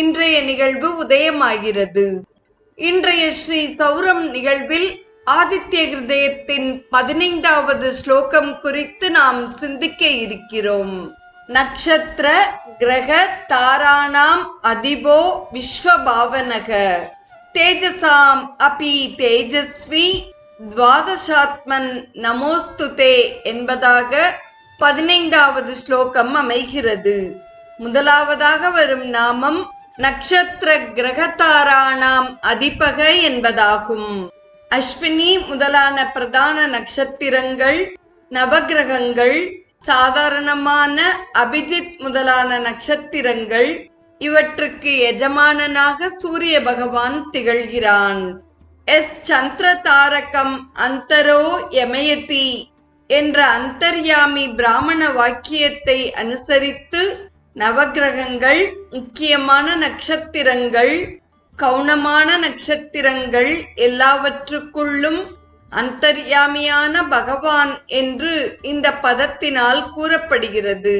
இன்றைய நிகழ்வு உதயமாகிறது. இன்றைய ஸ்ரீ சௌரம் நிகழ்வில் ஆதித்ய ஹிருதயத்தின் பதினைந்தாவது ஸ்லோகம் குறித்து நாம் சிந்திக்க இருக்கிறோம். நட்சத்திர கிரக தாராணாம் அதிபோ விஸ்வபாவனக. தேஜசாம் அபி தேஜஸ்வி துவாதசாத்மன் நமோஸ்துதே என்பதாக பதினைந்தாவது ஸ்லோகம் அமைகிறது. முதலாவதாக வரும் நாமம் நக்ஷத்திர கிரகத்தாராணாம் அதிபக என்பதாகும். அஸ்வினி முதலான பிரதான நட்சத்திரங்கள் நவகிரகங்கள் சாதாரணமான அபிஜித் முதலான நட்சத்திரங்கள் இவற்றுக்கு எஜமானனாக சூரிய பகவான் திகழ்கிறான். எஸ் சந்திர தாரகம் அந்தரோ யமயதி என்ற அந்தர்யாமி பிராமண வாக்கியத்தை அனுசரித்து நவகிரகங்கள் முக்கியமான நட்சத்திரங்கள் கவுனமான நட்சத்திரங்கள் எல்லாவற்றுக்குள்ளும் அந்தர்யாமியான பகவான் என்று இந்த பதத்தினால் கூறப்படுகிறது.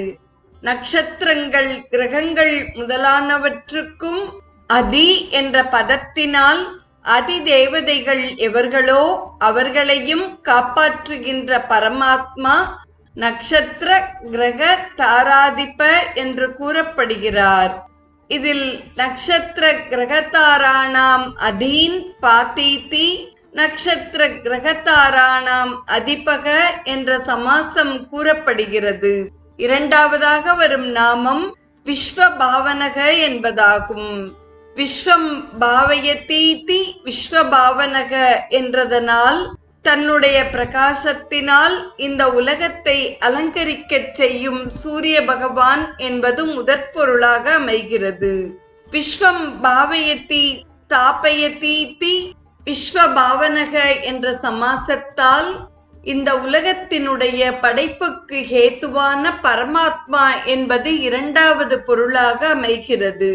நட்சத்திரங்கள் கிரகங்கள் முதலானவற்றுக்கும் அதி என்ற பதத்தினால் அதி தேவதைகள் எவர்களோ அவர்களையும் காப்பாற்றுகின்ற பரமாத்மா நட்சத்திர கிரக தாராதிப என்று கூறப்படுகிறார். இதில் நட்சத்திர கிரகத்தாராணாம் அதீன் பாத்தீதி நட்சத்திர கிரகத்தாராணாம் அதிபக என்ற சமாசம் கூறப்படுகிறது. இரண்டாவதாக வரும் நாமம் விஸ்வ பாவனக என்பதாகும். விஸ்வம் பாவயதீதி விஸ்வபாவனக என்றதனால் தன்னுடைய பிரகாசத்தினால் இந்த உலகத்தை அலங்கரிக்கச் செய்யும் சூரிய பகவான் என்பது முதற் பொருளாக அமைகிறது. விஸ்வம் பாவயதி விஸ்வ பாவனக என்ற சமாசத்தால் இந்த உலகத்தினுடைய படைப்புக்கு ஹேத்துவான பரமாத்மா என்பது இரண்டாவது பொருளாக அமைகிறது.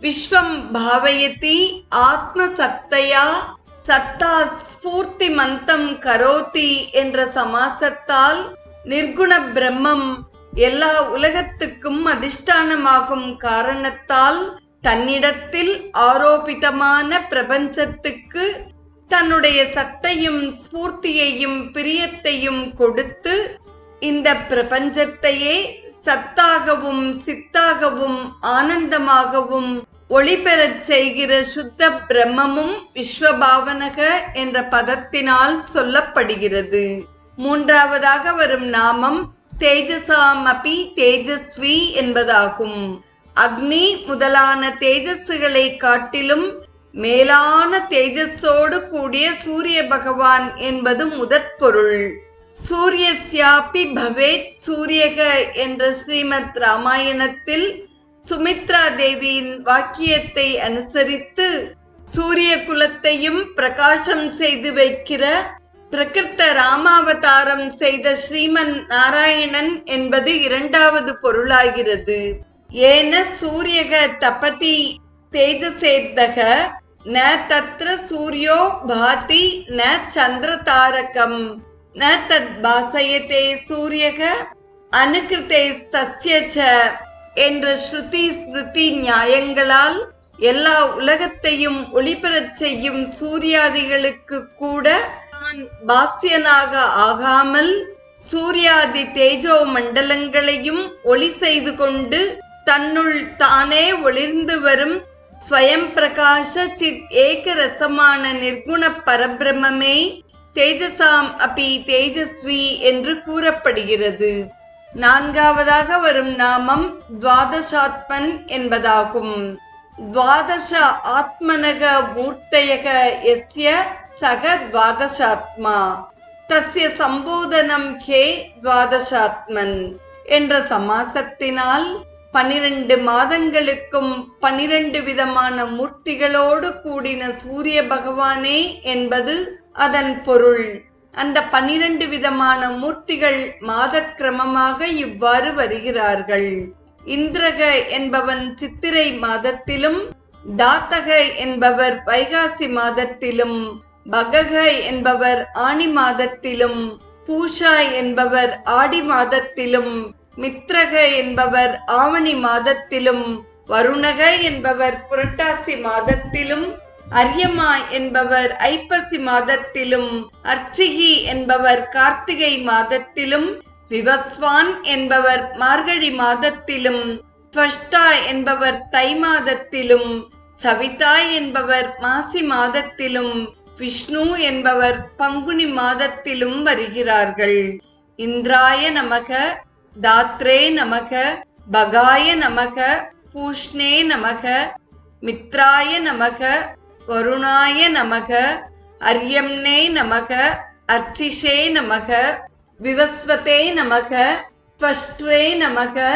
விஸ்வம் பாவயதி ஆத்ம சத்தையா சத்தா ஸ்பூர்த்தி மந்தம் கரோதி என்ற சமாசத்தால் நிர்குண பிரம்மம் எல்லா உலகத்துக்கும் அதிஷ்டானமாகும் காரணத்தால் தன்னிடத்தில் ஆரோபிதமான பிரபஞ்சத்துக்கு தன்னுடைய சத்தையும் ஸ்பூர்த்தியையும் பிரியத்தையும் கொடுத்து இந்த பிரபஞ்சத்தையே சத்தாகவும் சித்தாகவும் ஆனந்தமாகவும் ஒளிபெறச் செய்கிற சுத்த பிரம்மமும் விஸ்வபாவனக என்ற பதத்தினால் சொல்லப்படுகிறது. மூன்றாவதாக வரும் நாமம் தேஜசாமபி தேஜஸ்வி என்பதாகும். அக்னி முதலான தேஜஸ்களை காட்டிலும் மேலான தேஜஸோடு கூடிய சூரிய பகவான் என்பது முதற்பொருள். சூரியஸ்யாபி பவேத் சூரியக என்ற ஸ்ரீமத் ராமாயணத்தில் சுமித்ரா தேவியின் வாக்கியத்தை அனுசரித்து சூரிய குலத்தையும் பிரகாசம் செய்து வைக்கிற பிரகிருத்த ராமாவதாரம் செய்த ஸ்ரீமன் நாராயணன் என்பது இரண்டாவது பொருளாகிறது. ஏன சூரியக தபதி தேஜசேத்தக ந தத்ர சூரியோ பாதி ந சந்திர தாரகம் ந தத் பாசயத்தே சூரியக அனுகிருதே ச. என்ற ஸ்ருதி ஸ்மிருதி நியாயங்களால் எல்லா உலகத்தையும் ஒளிபெறச் செய்யும் சூர்யாதிகளுக்கு கூட தான் பாஸ்யனாக ஆகாமல் சூர்யாதி தேஜோ மண்டலங்களையும் ஒளி செய்து கொண்டு தன்னுள் தானே ஒளிர்ந்து வரும் ஸ்வயம் பிரகாஷ சித் ஏக ரசமான நிர்குண பரபிரமே தேஜசாம் அபி தேஜஸ்வி என்று கூறப்படுகிறது. நான்காவதாக வரும் நாமம் துவாதசாத்மன் என்பதாகும். துவாதச ஆத்மனக மூர்த்தயக எஸ்ய சக துவாதசாத்மா. தஸ்ய சம்போதனம் ஹே துவாதசாத்மன் என்ற சமாசத்தினால் பனிரெண்டு மாதங்களுக்கும் பனிரெண்டு விதமான மூர்த்திகளோடு கூடின சூரிய பகவானே என்பது அதன் பொருள். அந்த பனிரெண்டு விதமான மூர்த்திகள் மாதக்கிரமமாக இவ்வாறு வருகிறார்கள். இந்திரக என்பவன் சித்திரை மாதத்திலும் தாத்தக என்பவர் வைகாசி மாதத்திலும் பகக என்பவர் ஆணி மாதத்திலும் பூஷா என்பவர் ஆடி மாதத்திலும் மித்ரக என்பவர் ஆவணி மாதத்திலும் வருணக என்பவர் புரட்டாசி மாதத்திலும் அரியம்மா என்பவர் ஐப்பசி மாதத்திலும் அர்ச்சிகி என்பவர் கார்த்திகை மாதத்திலும் விவஸ்வான் என்பவர் மார்கழி மாதத்திலும் ஸ்வஷ்டா என்பவர் தை மாதத்திலும் சவிதா என்பவர் மாசி மாதத்திலும் விஷ்ணு என்பவர் பங்குனி மாதத்திலும் வருகிறார்கள். இந்திராய நமக தாத்ரே நமக பகாய நமக பூஷ்ணே நமக மித்ராய நமக வருணாய நமக அரியம்னே நமக அர்ச்சிஷே நமக விவஸ்வதே நமக ஸ்வஷ்ட்ரே நமக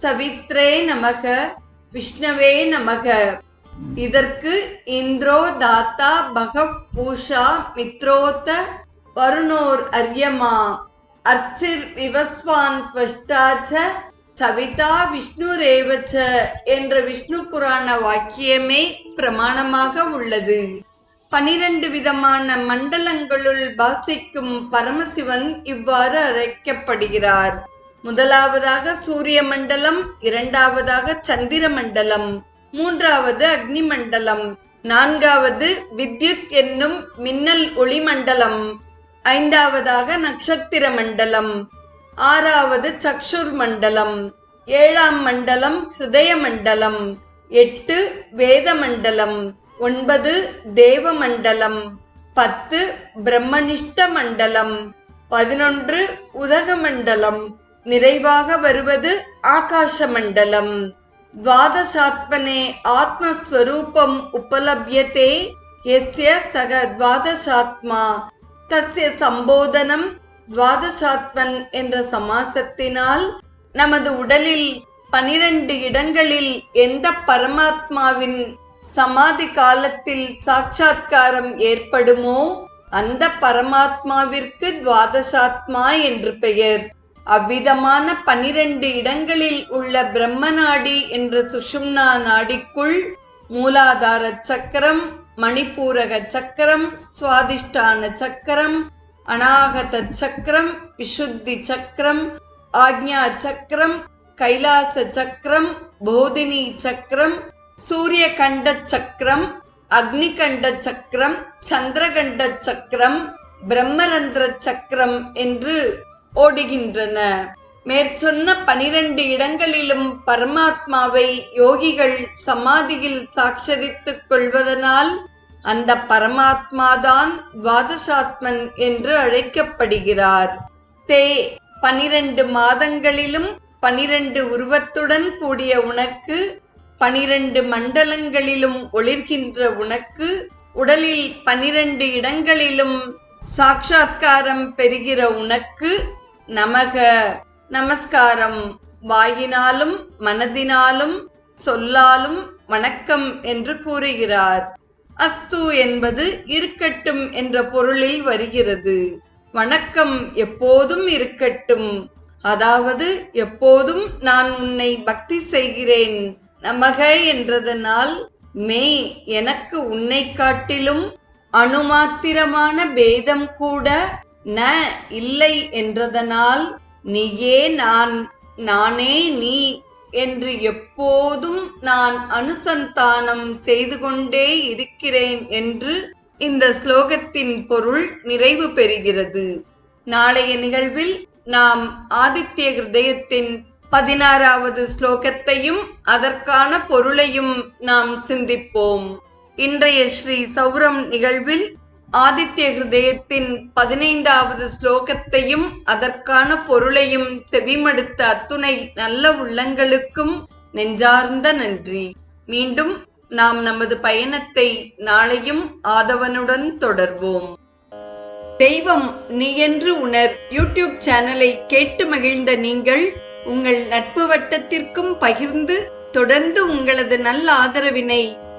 சவித்ரே நமக விஷ்ணவே நமக. இதற்கு இந்திரோ தாத்தா பகப் பூஷா மித்ரோத்த வருணோர் அரியமா. அர்ச்சிர் விவஸ்வான் ஸ்வஷ்டாச்ச சவிதா விஷ்ணுரேவச்ச என்ற விஷ்ணு புராண வாக்கியமே பிரமாணமாக உள்ளது. பனிரெண்டு விதமான மண்டலங்களுள் பாசிக்கும் பரமசிவன் இவ்வாறு அழைக்கப்படுகிறார். முதலாவதாக சூரிய மண்டலம் இரண்டாவதாக சந்திர மண்டலம் மூன்றாவது அக்னி மண்டலம் நான்காவது வித்யுத் என்னும் மின்னல் ஒளி மண்டலம் ஐந்தாவதாக நட்சத்திர மண்டலம் ஆறாவது சக்ஷுர் மண்டலம் ஏழாம் மண்டலம் ஹிருதய மண்டலம் எட்டு வேத மண்டலம் ஒன்பது தேவ மண்டலம் பத்து பிரம்மனிஷ்ட மண்டலம் பதினொன்று உதக மண்டலம் நிறைவாக வருவது ஆகாச மண்டலம் द्वादशात्मने आत्मस्वरूपम् उपलभ्यते यस्य सः द्वादशात्मा தஸ்ய சம்போதனம் துவாதசாத்மன் என்ற சமாசத்தினால் நமது உடலில் பனிரெண்டு இடங்களில் எந்த பரமாத்மாவின் சமாதி காலத்தில் சாட்சா்காரம் ஏற்படுமோ அந்த பரமாத்மாவிற்கு துவாதசாத்மா என்று பெயர். அவ்விதமான பனிரெண்டு இடங்களில் உள்ள பிரம்ம நாடி என்ற சுஷும்னா நாடிக்குள் மூலாதார சக்கரம் மணிப்பூரக சக்கரம் சுவாதிஷ்டான சக்கரம் அநாகத சக்கரம் விசுத்தி சக்கரம் ஆக்ஞா சக்கரம் கைலாச சக்கரம் போதினி சக்கரம் சூரிய கண்ட சக்கரம் அக்னிகண்ட சக்கரம் சந்திரகண்ட சக்கரம் பிரம்மரந்திர சக்கரம் என்று ஓடுகின்றன. மேற்சொன்ன பனிரெண்டு இடங்களிலும் பரமாத்மாவை யோகிகள் சமாதியில் சாட்சரித்துக் கொள்வதனால் அந்த பரமாத்மாதான் துவாதசாத்மன் என்று அழைக்கப்படுகிறார். தே பனிரெண்டு மாதங்களிலும் பனிரெண்டு உருவத்துடன் கூடிய உனக்கு பனிரெண்டு மண்டலங்களிலும் ஒளிர்கின்ற உனக்கு உடலில் பனிரெண்டு இடங்களிலும் சாட்சா்காரம் பெறுகிற உனக்கு நமக. நமஸ்காரம். வாயினாலும் மனதினாலும் சொல்லாலும் வணக்கம் என்று கூறுகிறார். அஸ்து என்பது இருக்கட்டும் என்ற பொருளில் வருகிறது. வணக்கம் எப்போதும் இருக்கட்டும். அதாவது எப்போதும் நான் உன்னை பக்தி செய்கிறேன். நமக என்றதனால் மே எனக்கு உன்னை காட்டிலும் அணுமாத்திரமான பேதம் கூட ந இல்லை என்றதனால் நீயே நான் நானே நீ என்று எப்போதும் நான் அனுசந்தானம் செய்து கொண்டே இருக்கிறேன் என்று இந்த ஸ்லோகத்தின் பொருள் நிறைவு பெறுகிறது. நாளைய நிகழ்வில் நாம் ஆதித்ய ஹிருதயத்தின் பதினாறாவது ஸ்லோகத்தையும் அதற்கான பொருளையும் நாம் சிந்திப்போம். இன்றைய ஸ்ரீ சௌரம் நிகழ்வில் ஆதித்ய ஹிருதயத்தின் பதினைந்தாவது ஸ்லோகத்தையும் அதற்கான பொருளையும் செவிமடுத்த அத்துணை நல்ல உள்ளங்களுக்கும் நெஞ்சார்ந்த நன்றி. மீண்டும் நாம் நமது பயணத்தை நாளையும் ஆதவனுடன் தொடர்வோம். தெய்வம் நீ என்று உணர் யூடியூப் சேனலை கேட்டு மகிழ்ந்த நீங்கள் உங்கள் நட்பு வட்டத்திற்கும் பகிர்ந்து தொடர்ந்து உங்களது நல்ல ஆதரவினை